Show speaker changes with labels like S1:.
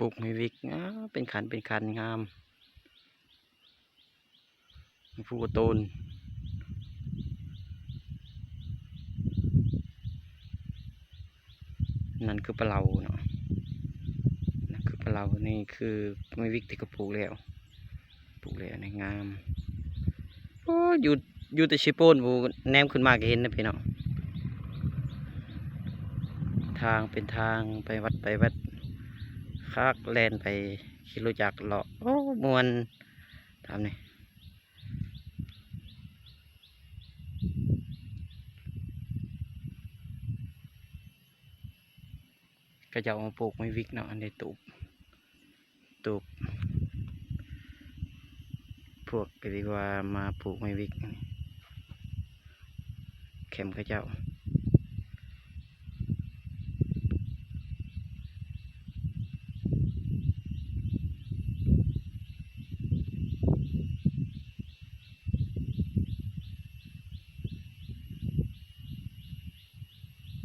S1: ปลูกไม่วิกเป็นขันเป็นขันงามผู้ตูนนั่นคือปลาเราเนาะนั่นคือปลาเรานี่คือไม่วิกที่เขาปลูกแล้วปลูกแล้วในงามโอ้อยู่อยู่แต่ชิโปนบูแนมขึ้นมาก็เห็นนะพี่น้องทางเป็นทางไปวัดไปวัด คากแลนไปคิดรู้จักเลาะโอ้มวนทำนี่ก็จะเอามาปลูกไม่วิกเนาะอันนี้ตูบตูบพวกก็ดีกว่ามาปลูกไม่วิกนี่เข็มก็เจ้า